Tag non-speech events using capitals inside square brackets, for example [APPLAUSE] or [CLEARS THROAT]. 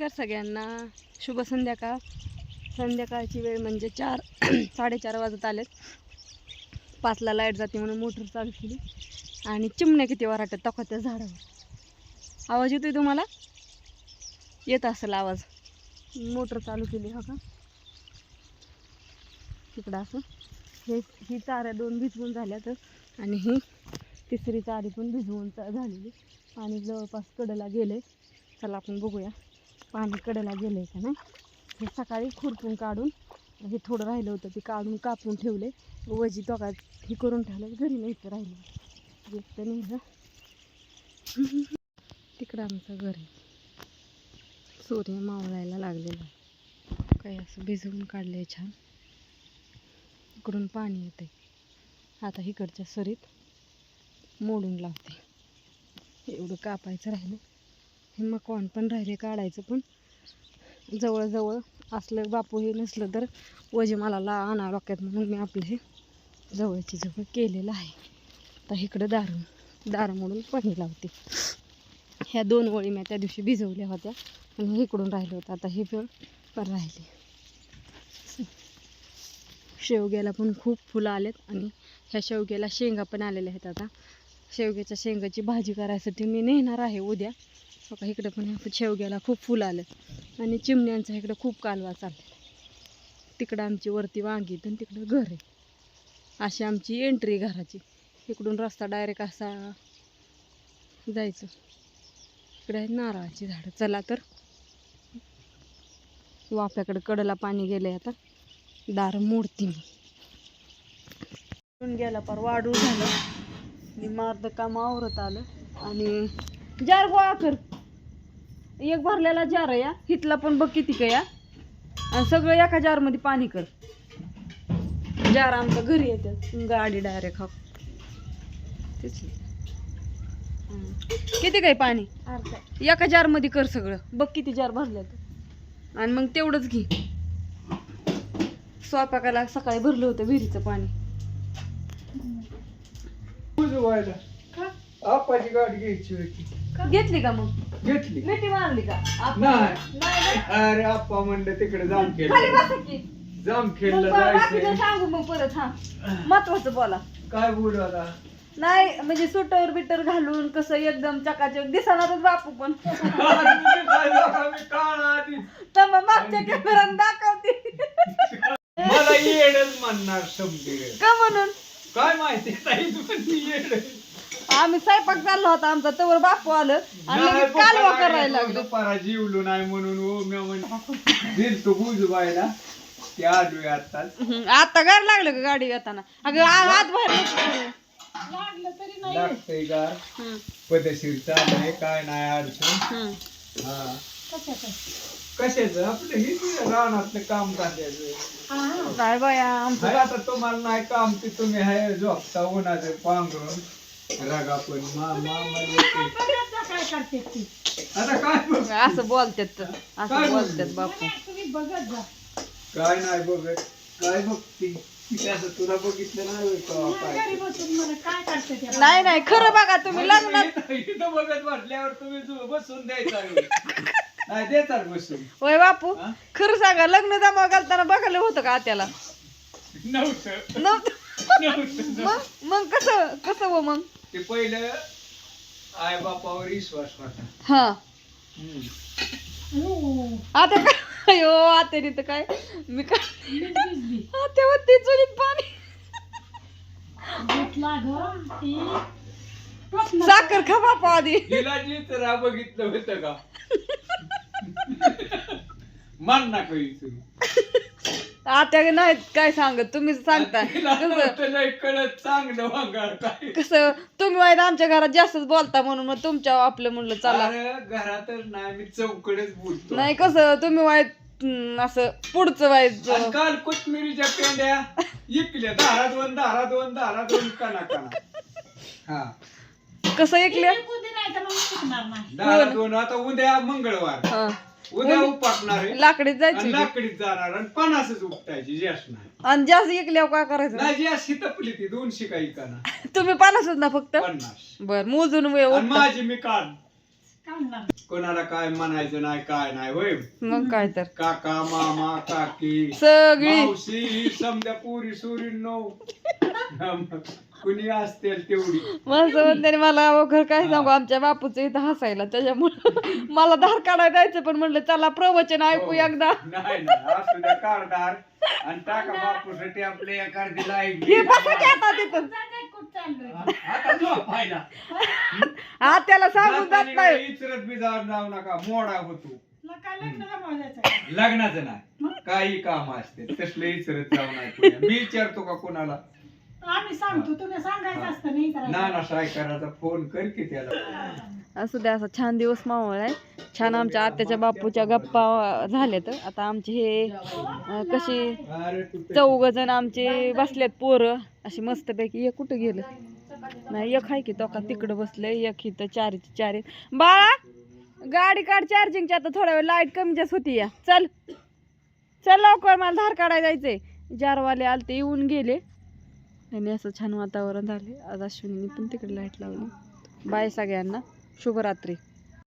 नमस्कार सगळ्यांना. शुभ संध्याकाळ. संध्याकाळची वेळ म्हणजे चार [CLEARS THROAT] साडेचार वाजत आलेत. पाचला लाइट जाते म्हणून मोटर चालू केली. आणि चिमण्या किती वराटत तका त्या झाडावर. आवाज येतोय तुम्हाला? येत असेल आवाज. मोटर चालू केली हा का? तिकडं असं. हे ही चाऱ्या दोन भिजवून झाल्या तर. आणि ही तिसरी चारी पण भिजवून चा- झालेली. आणि जवळपास कडला गेले चला आपण बघूया. पाणी कडला आहे का नाही? हे सकाळी खुरपून काढून हे थोडं राहिलं होतं ते काढून कापून ठेवले. वजी दोघा हे करून ठेवलं घरी न्यायचं राहिलं. तर नाही तिकडं आमचं घर आहे. सूर्य मावळायला लागलेला आहे. काही असं भिजवून काढलंय छान. इकडून पाणी येते आता इकडच्या सरीत मोडून लावते. एवढं कापायचं राहिलं. हे मकवान पण राहिले काढायचं पण जवळजवळ असलं बापू हे नसलं तर वजमालाला मला आणा डोक्यात म्हणून मी आपलं हे जवळची जवळ केलेलं आहे. आता इकडं दार दार म्हणून पाणी लावते. ह्या दोन वळी मी त्या दिवशी भिजवल्या होत्या आणि इकडून राहिलं होतं. आता हे पण पण राहिले. शेवग्याला पण खूप फुलं आलेत आणि ह्या शेवग्याला शेंगा पण आलेल्या आहेत. आता शेवग्याच्या शेंगाची भाजी करायसाठी मी नेणार आहे उद्या. बघा इकडे पण शेवग्याला खूप फुलं आलं. आणि चिमण्यांचा इकडं खूप कालवा चाललेला तिकडं आमची वरती वांगी आणि तिकडं घर आहे. अशी आमची एंट्री घराची. इकडून रस्ता डायरेक्ट असा जायचं. इकडे आहेत नारळाची झाडं. चला तर. हो, वाफ्याकडे कडला पाणी गेलंय आता. दार मोडती मी. गेला पार वाढू झालं. आणि मार्द काम आवरत आलं. आणि जार गोळा कर एक भरलेला जार आहे या हिथला पण बघ किती का या आणि सगळं एका जारमध्ये पाणी कर. जार आमच्या घरी येतात. गाडी डायरेक्ट हा तेच. किती काय पाणी? एका जारमध्ये कर सगळं. बघ किती जार भरल्यात आणि मग तेवढंच घे. स्वयंपाकाला सकाळी भरलं होतं विहिरीचं पाणी. आपाची गाडी घ्यायची होती. घेतली का मग? घेतली. मिठी मारली का? आपण- नाही. नाही ना? अरे आप्पा म्हणलं तिकडे जाम खाली खेळ बसा की. जाम मग खेळलं बा- बाकीचं जायचंय सांगू मग परत हा. महत्वाचं बोला. काय बोलू आता? नाही म्हणजे सुटर बिटर घालून कसं एकदम चकाचक दिसणारच बापू पण. काय बघा, मी काळा आधी तर मग मागच्या कॅमेरात दाखवते. मला येडच म्हणणार समजे का म्हणून? काय माहिती ताई आम्ही स्वयंपाक चाललो होता आमचा तवर बापू आलं आणि लगेच कालवा करायला लागलं. परा जीवलो नाही म्हणून ओ मी म्हणतो दिल तो बुजवायला ते आलोय आताच हम्म, आता गार लागलं का गाडी येताना? अगं आ- आत बाहेर लागतंय गार हम्म, पदशीर चाललंय काय नाही अडचण. हम्म. हा. कशाचं? आपलं हे रानातलं काम करायचं काय बाया आमचं आता तुम्हाला नाही काम ते तुम्ही हाय झोपता उन्हाचं पांघरून. रागा पण मा मा मा येते. आता काय बघ. असं बोलतात. काय असं बोलू? बोलतात बापू. काय नाही बघत. काय बघती? तुला बघितलं नाही होय का? काय? नाही नाही खरं बघा तुम्ही लग्नात इथं बघत म्हटल्यावर तुम्ही जो बसून द्यायचा होय. नाही देतात बसून. होय बापू हा? खरं सांगा लग्न जमा घालताना बघायला होतं का त्याला नव्हतं. नव्हतं. नव्हतं. मग मग कसं कसं हो मग? ते पहिलं आई बापावर विश्वास होता. हा. हम्म. आता काय? अयो तर काय? मी काय? आत्या होती चुलीत पाणी. साखर खा बापा आधी. तिला जी तर बघितलं होतं का? [LAUGHS] मान ना काही आत्या नाही काय सांगत तुम्ही सांगता कसं? कळत चांगलं वांगाळ काय. कसं तुम्ही वाईट आमच्या घरात जास्तच बोलता म्हणून मग तुमच्या आपलं म्हणलं चला. अरे घरातच नाही मी चौकडेच बोलतो. नाही कसं तुम्ही वाईट असं पुढचं वाईट आणि काल कोथमिरीच्या पेंड्या इकल्या दारा दोन दारा दोन दारा दोन कना कना. हा. कसं ऐकलं दारा दोन आता उद्या मंगळवार. हा. उद्या उपासणार आहे. लाकडीत आणि जायचं लाकडीत जाणार आणि पन्नासच उपटायची जास्त नाही आणि जास्त ऐकल्यावर काय करायचं? नाही जी अशी तपली ती दोनशे काही कना [LAUGHS] तुम्ही पानासच ना फक्त? पन्नास. बर मोजून आणि माझी मी काढ कोणाला काय म्हणायचं नाही काय नाही होय? मग काय तर. काका मामा काकी सगळी. मावशी समजा पुरी सुरी नो [LAUGHS] कुणी असतील तेवढी. माणसं म्हणते मला अवघड काय सांगू? आमच्या बापूचं इथं हसायला त्याच्यामुळं मला धार काढायला जायचं पण म्हणलं चला प्रवचन ऐकू हो. एकदा. नाही नाही असू द्या कारदार आणि टाका बापूसाठी आपल्या एखादी लाइट हे बसा की आता तिथं. आता झोपायला. हा त्याला सांगून जात नाही. इचरत बी जाऊ जाऊ नका मोडा होतो लग्नाचं नाही. काही काम असते तसले इचरत जाऊ नाही. मी विचारतो का कोणाला? आम्ही सांगतो तुला सांगायचं असतं नाही करायचं. सायकराचा फोन कर की त्याला. असू द्या असा छान दिवस मावळ आहे. छान आमच्या आत्याच्या बापूच्या गप्पा झाल्यात आता आमचे हे अं, कशी अरे तू तर- चौघ जण आमचे बसल्यात पोरं. अशी मस्तपैकी एक कुठं गेलं? नाही एक आहे की तो का तिकडं बसलंय एक इथं चारीची चारी बाळा गाडी काढ चार्जिंगची आता थोड्या वेळ लाइट कमी जास्त होती या. चल. चल लवकर मला धार काढायला जायचंय. जारवाले आलते येऊन गेले. आणि असं छान वातावरण झाले आज अश्विनीने पण तिकडे लाइट लावली. बाय सगळ्यांना. शुभरात्री.